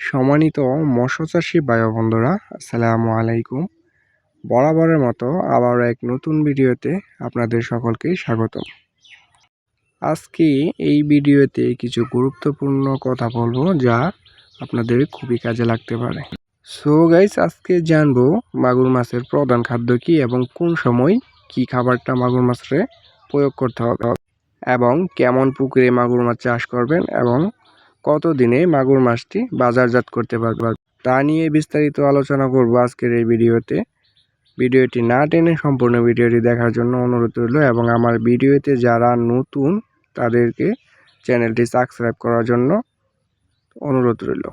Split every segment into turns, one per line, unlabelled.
সম্মানিত মৎস্যচাষী ও বন্ধুরা আসসালামু আলাইকুম। বরাবরের মতো আবারও এক নতুন ভিডিওতে আপনাদের সকলকেই স্বাগতম। আজকে এই ভিডিওতে কিছু গুরুত্বপূর্ণ কথা বলব যা আপনাদের খুবই কাজে লাগতে পারে। সো গাইস আজকে জানব মাগুর মাছের প্রধান খাদ্য কি এবং কোন সময় কি খাবারটা মাগুর মাছে প্রয়োগ করতে হবে এবং কেমন পুকুরে মাগুর মাছ চাষ করবেন এবং কতদিনে মাগুর মাছটি বাজারজাত করতে পারবেন তা নিয়ে বিস্তারিত আলোচনা করব আজকের এই ভিডিওতে। ভিডিওটি না টেনে সম্পূর্ণ ভিডিওটি দেখার জন্য অনুরোধ রইল এবং আমার ভিডিওতে যারা নতুন, তাদেরকে চ্যানেলটি সাবস্ক্রাইব করার জন্য অনুরোধ রইল।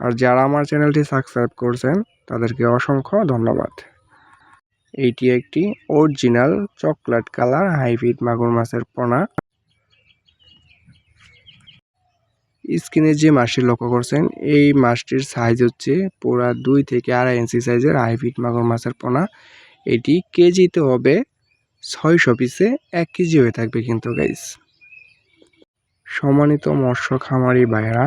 আর যারা আমার চ্যানেলটি সাবস্ক্রাইব করছেন, তাদেরকে অসংখ্য ধন্যবাদ। এইটি একটি অরিজিনাল চকলেট কালার হাইব্রিড মাগুর মাছের পোনা। স্ক্রিনে যে মাছটি লক্ষ্য করছেন, এই মাছটির সাইজ হচ্ছে পুরা দুই থেকে আড়াই ইঞ্চি সাইজের হাইব্রিড মাগুর মাছের পোনা। এটি কেজিতে হবে ছয়শো পিসে এক কেজি হয়ে থাকবে কিন্তু গাইস সম্মানিত মৎস্য খামারি ভাইয়েরা,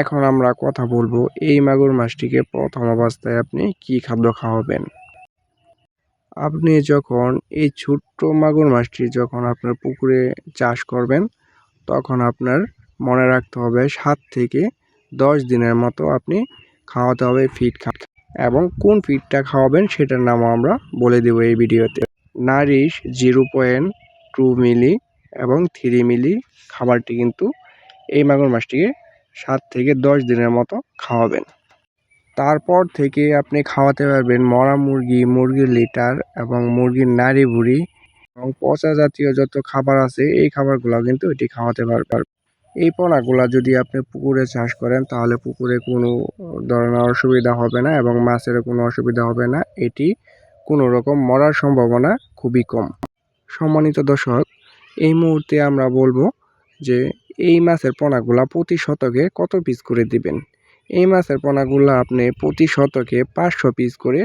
এখন আমরা কথা বলব এই মাগুর মাছটিকে প্রথম অবস্থায় আপনি কি খাদ্য খাওয়াবেন। আপনি যখন এই ছোট্ট মাগুর মাছটি যখন আপনার পুকুরে চাষ করবেন তখন আপনার মনে রাখতে হবে সাত থেকে দশ দিনের মতো আপনি খাওয়াতে হবে ফিড খা এবং কোন ফিডটা খাওয়াবেন সেটার নামও আমরা বলে দেবো এই ভিডিওতে। Nourish zero point two milli এবং থ্রি মিলি খাবারটি কিন্তু এই মাগুর মাছটিকে সাত থেকে দশ দিনের মতো খাওয়াবেন। তারপর থেকে আপনি খাওয়াতে পারবেন মরা মুরগি, মুরগির লিটার এবং মুরগির নাড়ি বুড়ি এবং পচা জাতীয় যত খাবার আছে, এই খাবারগুলো কিন্তু এটি খাওয়াতে পারবেন এই পোনাগুলা যদি আপনি পুকুরে চাষ করেন, তাহলে পুকুরে কোনো ধরনের অসুবিধা হবে না এবং মাছেরও কোনো অসুবিধা হবে না। এটি কোনো রকম মরার সম্ভাবনা খুবই কম। সম্মানিত দর্শক, এই মুহূর্তে আমরা বলব যে এই মাছের পোনাগুলা প্রতি শতকে কত পিস করে দিবেন? এই মাছের পোনাগুলো আপনি প্রতি শতকে পাঁচশো পিস করে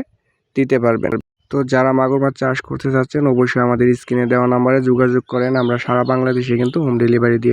দিতে পারবেন। তো যারা মাগুর মাছ চাষ করতে চাচ্ছেন, অবশ্যই আমাদের স্ক্রিনে দেওয়া নাম্বারে যোগাযোগ করেন। আমরা সারা বাংলাদেশে কিন্তু হোম ডেলিভারি দিয়ে